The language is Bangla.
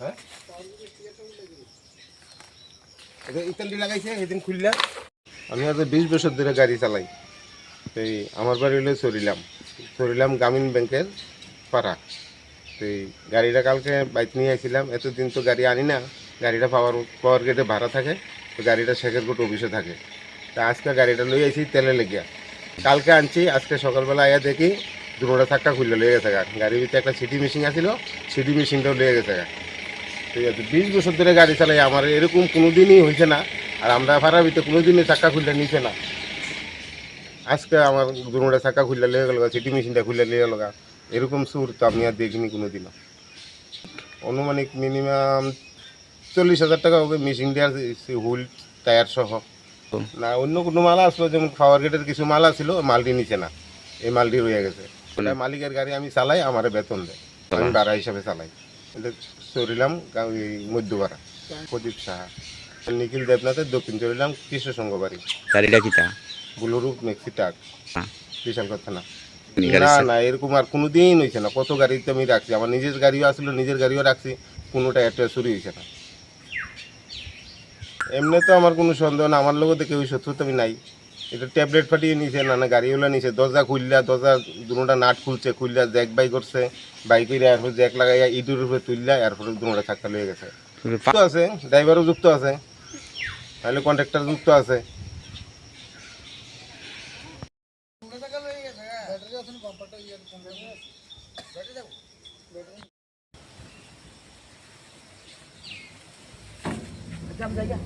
হ্যাঁ? আমি আজ বিশ বছর ধরে গাড়ি চালাই। এই আমার বাড়ি হলে চরিলাম চরিলাম গ্রামীণ ব্যাংকের পাড়া। তো এই গাড়িটা কালকে বাইক নিয়ে আসছিলাম এতদিন তো গাড়ি আনি না। গাড়িটা পাওয়ার পাওয়ার গেটে ভাড়া থাকে। তো গাড়িটা শেখের কোট অফিসে থাকে। তা আজকে গাড়িটা লই আইছি তেলে লেগিয়া। কালকে আনছি, আজকে সকালবেলা আয়া দেখি দুটোটা থাক্কা খুললে, লেগে গেছে গাড়ির ভিতরে একটা সিটি মেশিন আছিল, সিটি মেশিনটাও লেগে গেছে ঠিক আছে, বিশ বছর ধরে গাড়ি চালাই, আমার এরকম কোনো দিনই হয়েছে না, আর আমরা ভাড়া ভিতরে কোনো দিনই চাক্কা খুললে নিছে না। আজকে আমার দুটা চাক্কা খুললে লেগে গেল সিটি মেশিনটা খুললে লেগে গেল। এরকম সুর তো আমি আর দেখিনি কোনো দিনও অনুমানিক মিনিমাম চল্লিশ হাজার টাকা হবে মেশিন দেওয়ার হুইল, টায়ার সহ। না, অন্য কোনো মাল আসলো, যেমন পাওয়ার গেটের কিছু মাল আসছিল মালটি নিচে না। এই মালটি রয়ে গেছে। মালিকের গাড়ি আমি চালাই আমার বেতন দেয় আমি ভাড়া হিসাবে চালাই। গা- মধ্যপাড়া প্রদীপ সাহা। নিখিল দেবনাথের দক্ষিণ চরিলাম কৃষ্ণ সংঘ বাড়ি। গাড়িটা কিটা? বুলুরু মেক্সি টাক হ্যাঁ। বিশাল কথা না। না না এরকম আর কোনোদিন হয়েছে না। কত গাড়িতে আমি রাখছি। আমার নিজের গাড়িও আসলো নিজের গাড়িও রাখছি। কোনোটা একটা চুরি হয়েছে না। এমনি তো আমার কোনো সন্দেহ না। আমার লোক কেউ শত্রুতা আমি নাই। এটা ট্যাবলেট ফাটিয়ে নিছে না না গাড়িওয়ালা নিছে। দরজা খুললা দরজা দুটা নাট খুলছে খুললা জ্যাক বাই করছে। বাইক এরপর জ্যাক লাগাইয়া ইটুর উপরে তুললা এরপরে দুটা চাক্কা লয়ে গেছে। যুক্ত আছে ড্রাইভারও যুক্ত আছে। তাহলে কন্ট্রাক্টর যুক্ত আছে। জায়গা